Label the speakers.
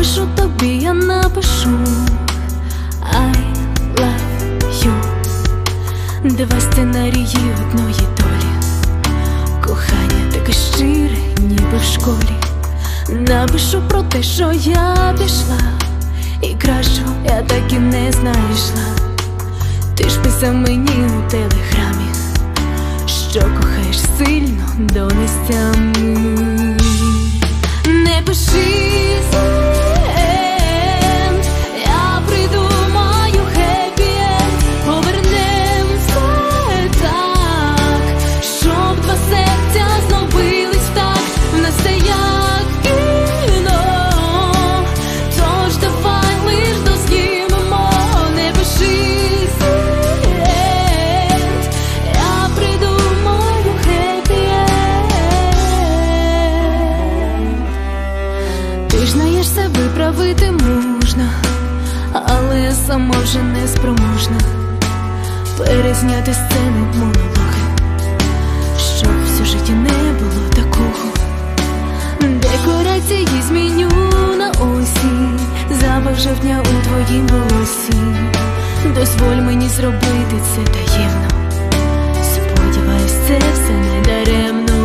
Speaker 1: Напишу тобі, я напишу. I love you. Два сценарії одної долі. Кохання таке щире, ніби в школі. Напишу про те, що я пішла. І кращого я так і не знайшла. Ти ж писав мені у телеграмі Що кохаєш сильно до нестями. Не пиши себе виправити можна, але сама вже не спроможна перезняти сцени монологи, щоб в сюжеті не було такого. Декорації зміню на осінь, запах жовтня у твоїм волосі. Дозволь мені зробити це таємно. Сподіваюсь, це все не даремно.